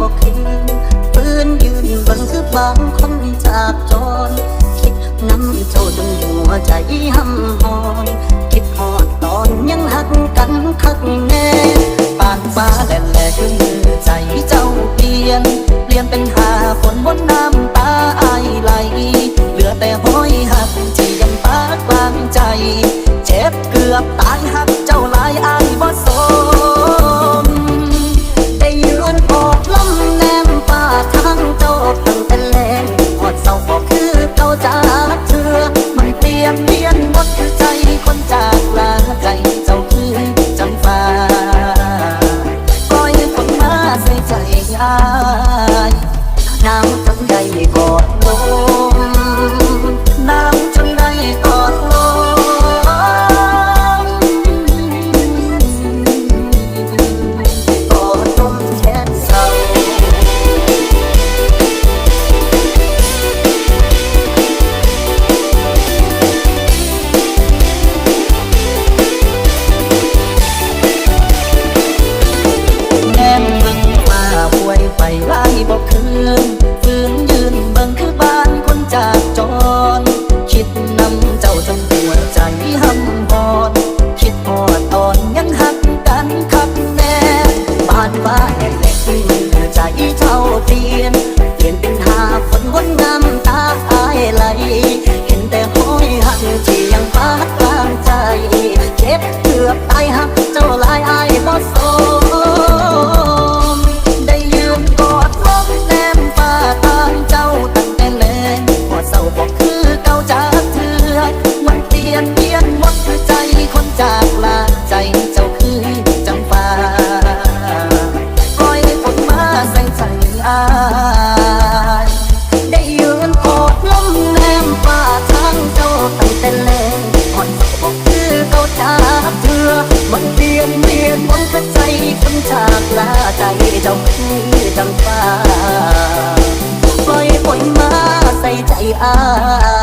บอกินปืนยืนบังคือบางคนจากจนคิดน้ำเจ้าจนหัวใจห้ำหอนคิดหอดตอนยังหักกันคักแน่ปานฟ้าแหลแหลคืมือใจเจ้าเปลี่ยน เปลี่ยนเป็นหาฝนบนน้ำตาอายไหล เหลือแต่ห้อยหักที่ยังปากวางใจ เจ็บเกือบตายหัก จ้าพี่ดังฟ้าปล่อยปล่อยมาใส่ใจอา